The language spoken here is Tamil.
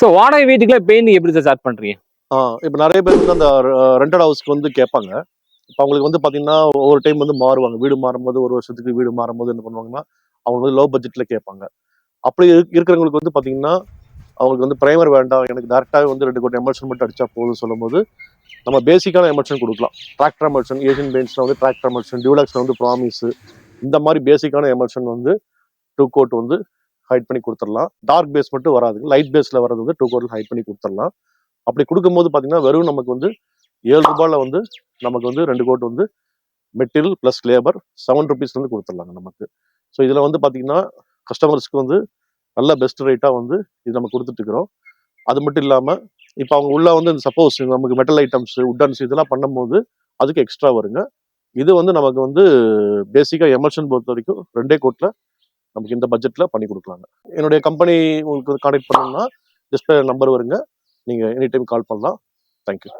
ஸோ வாடகை வீட்டுக்குள்ள பெயிண்டிங் எப்படி சார் ஸ்டார்ட் பண்றீங்க? இப்போ நிறைய பேர் வந்து அந்த ரெண்டட் ஹவுஸ்க்கு வந்து கேட்பாங்க. இப்போ அவங்களுக்கு வந்து பார்த்தீங்கன்னா ஒவ்வொரு டைம் வந்து மாறுவாங்க. வீடு மாறும்போது ஒரு வருஷத்துக்கு வீடு மாறும்போது என்ன பண்ணுவாங்கன்னா அவங்க வந்து லோ பட்ஜெட்டில் கேட்பாங்க. அப்படி இருக்கிறவங்களுக்கு வந்து பார்த்தீங்கன்னா அவங்களுக்கு வந்து ப்ரைமர் வேண்டாம். எனக்கு டேரெக்டாகவே வந்து ரெண்டு கோடி எமர்ஷன் மட்டும் அடிச்சா போதும் சொல்லும்போது நம்ம பேசிக்கான எமர்ஷன் கொடுக்கலாம். டிராக்டர் எமர்ஷன் ஏஷியன் பெயின்ஸில் வந்து டிராக்டர் எமர்ஷன் டியூலாக்ஸில் வந்து ப்ராமிஸ் இந்த மாதிரி பேசிக்கான எமர்ஷன் வந்து டூ கோட் வந்து ஹைட் பண்ணி கொடுத்துடலாம். டார்க் பேஸ் மட்டும் வராது லைட் பேஸில் வர்றது வந்து டூ கோட்டில் ஹைட் பண்ணி கொடுத்துடலாம். அப்படி கொடுக்கும்போது பார்த்தீங்கன்னா வெறும் நமக்கு வந்து ஏழு ரூபாயில் வந்து நமக்கு வந்து ரெண்டு கோட் வந்து மெட்டீரியல் ப்ளஸ் லேபர் செவன் ருபீஸ்லேருந்து கொடுத்துடலாங்க நமக்கு. ஸோ இதில் வந்து பார்த்தீங்கன்னா கஸ்டமர்ஸ்க்கு வந்து நல்ல பெஸ்ட் ரேட்டாக வந்து இது நம்ம கொடுத்துட்ருக்குறோம் அது மட்டும் இல்லாமல் இப்போ அவங்க உள்ள வந்து சப்போஸ் நமக்கு மெட்டல் ஐட்டம்ஸ் உட்டன்ஸ் இதெல்லாம் பண்ணும்போது அதுக்கு எக்ஸ்ட்ரா வருங்க. இது வந்து நமக்கு வந்து பேசிக்காக எமர்ஷன் பொறுத்த வரைக்கும் ரெண்டே கோட்டில் நமக்கு இந்த பட்ஜெட்டில் பண்ணி கொடுக்கலாங்க. என்னுடைய கம்பெனி உங்களுக்கு கான்டாக்ட் பண்ணணும்னா டிஸ்பிளே நம்பர் வருங்க. நீங்கள் எனி டைம் கால் பண்ணலாம் தேங்க்யூ